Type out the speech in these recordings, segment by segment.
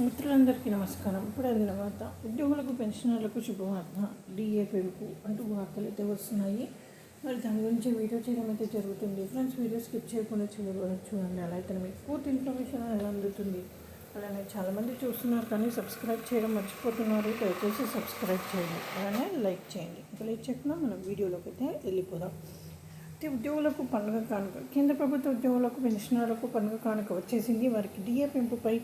మిత్రులందరికీ నమస్కారం. ఇప్పుడు అందిన వార్త ఉద్యోగులకు పెన్షనర్లకు శుభవార్త. డిఏ పెరుగు అంటూ వార్తలు అయితే వస్తున్నాయి. మరి దాని గురించి వీడియో చేయడం అయితే జరుగుతుంది. ఫ్రెండ్స్ వీడియో స్కిప్ చేయకుండా చూడవచ్చు చూడండి. అలా అయితే మీకు పూర్తి ఇన్ఫర్మేషన్ అనేది అందుతుంది. అలానే చాలామంది చూస్తున్నారు కానీ సబ్స్క్రైబ్ చేయడం మర్చిపోతున్నారు. దయచేసి సబ్స్క్రైబ్ చేయండి. అలానే లైక్ చేయండి. ఇంకా లైక్ చేయకుండా మనం వీడియోలోకి అయితే వెళ్ళిపోదాం. అయితే ఉద్యోగులకు పండుగ కానుక కేంద్ర ప్రభుత్వ ఉద్యోగులకు పెన్షనర్లకు పండుగ కానుక వచ్చేసింది. వారికి డిఏ పెంపుపై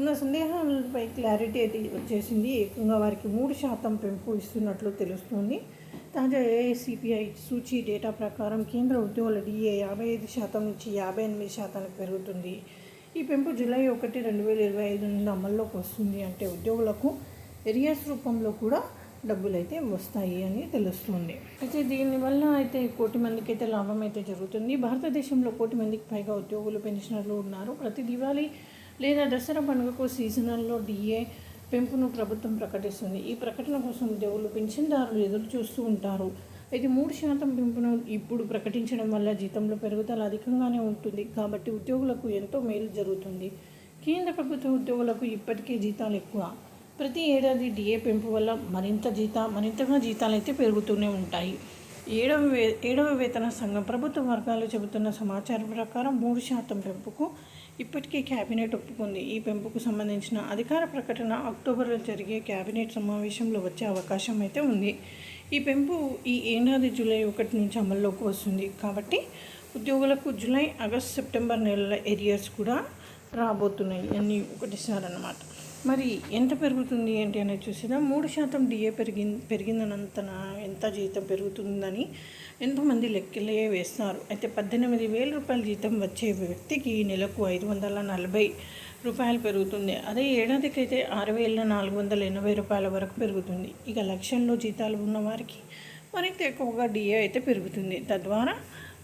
ఉన్న సందేహాలపై క్లారిటీ అయితే వచ్చేసింది. ఏకంగా వారికి మూడు శాతం పెంపు ఇస్తున్నట్లు తెలుస్తోంది. తాజా ఏఐసిపిఐ సూచి డేటా ప్రకారం కేంద్ర ఉద్యోగుల డిఏ యాభై ఐదు శాతం నుంచి యాభై ఎనిమిది శాతానికి పెరుగుతుంది. ఈ పెంపు జూలై ఒకటి రెండు వేల ఇరవై ఐదు నుండి అమల్లోకి వస్తుంది అంటే ఉద్యోగులకు ఎరియర్స్ రూపంలో కూడా డబ్బులు అయితే వస్తాయి అని తెలుస్తుంది. అయితే దీనివల్ల అయితే కోటి మందికి అయితే లాభం అయితే జరుగుతుంది. భారతదేశంలో కోటి మందికి పైగా ఉద్యోగులు పెన్షనర్లు ఉన్నారు. ప్రతి దివాళీ లేదా దసరా పండుగకు సీజనల్లో డిఏ పెంపును ప్రభుత్వం ప్రకటిస్తుంది. ఈ ప్రకటన కోసం ఉద్యోగులు పెన్షన్దారులు ఎదురు చూస్తూ ఉంటారు. అయితే మూడు శాతం పెంపును ఇప్పుడు ప్రకటించడం వల్ల జీతంలో పెరుగుదల అధికంగానే ఉంటుంది. కాబట్టి ఉద్యోగులకు ఎంతో మేలు జరుగుతుంది. కేంద్ర ప్రభుత్వ ఉద్యోగులకు ఇప్పటికే జీతాలు ఎక్కువ. ప్రతి ఏడాది డిఏ పెంపు వల్ల మరింత జీత మరింతగా జీతాలు అయితే పెరుగుతూనే ఉంటాయి. ఏడవ వే ఏడవ వేతన సంఘం ప్రభుత్వ వర్గాలు చెబుతున్న సమాచారం ప్రకారం మూడు శాతం పెంపుకు ఇప్పటికే కేబినెట్ ఒప్పుకుంది. ఈ పెంపుకు సంబంధించిన అధికార ప్రకటన అక్టోబర్లో జరిగే కేబినెట్ సమావేశంలో వచ్చే అవకాశం అయితే ఉంది. ఈ పెంపు ఈ ఏడాది జూలై ఒకటి నుంచి అమల్లోకి వస్తుంది. కాబట్టి ఉద్యోగులకు జూలై ఆగస్ట్ సెప్టెంబర్ నెలల ఏరియాస్ కూడా రాబోతున్నాయి. అన్నీ ఒకటిసారి అన్నమాట. మరి ఎంత పెరుగుతుంది ఏంటి అనేది చూసినా మూడు శాతం డిఏ పెరిగింది పెరిగిందనంతన ఎంత జీతం పెరుగుతుందని ఎంతోమంది లెక్కలే వేస్తారు అయితే పద్దెనిమిది వేల రూపాయల జీతం వచ్చే వ్యక్తికి నెలకు ఐదు వందల నలభై రూపాయలు పెరుగుతుంది. అదే ఏడాదికి అయితే ఆరు వేల నాలుగు వందల ఎనభై రూపాయల వరకు పెరుగుతుంది. ఇక లక్షల్లో జీతాలు ఉన్న వారికి మరింత ఎక్కువగా డిఏ అయితే పెరుగుతుంది. తద్వారా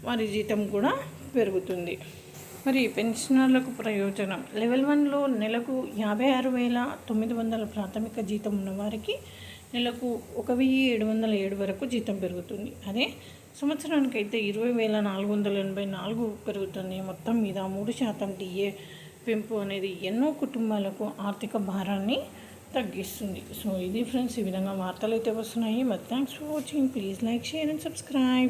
వారి జీతం కూడా పెరుగుతుంది. మరి పెన్షనర్లకు ప్రయోజనం. లెవెల్ వన్లో నెలకు యాభై ఆరు వేల తొమ్మిది వందల ప్రాథమిక జీతం ఉన్నవారికి నెలకు ఒక వెయ్యి ఏడు వందల ఏడు వరకు జీతం పెరుగుతుంది. అదే సంవత్సరానికి అయితే ఇరవై వేల నాలుగు వందల ఎనభై నాలుగు పెరుగుతుంది. మొత్తం మీద మూడు శాతం డిఏ పెంపు అనేది ఎన్నో కుటుంబాలకు ఆర్థిక భారాన్ని తగ్గిస్తుంది. సో ఇది ఫ్రెండ్స్ ఈ విధంగా వార్తలు అయితే వస్తున్నాయి. మరి thanks for watching please like share and subscribe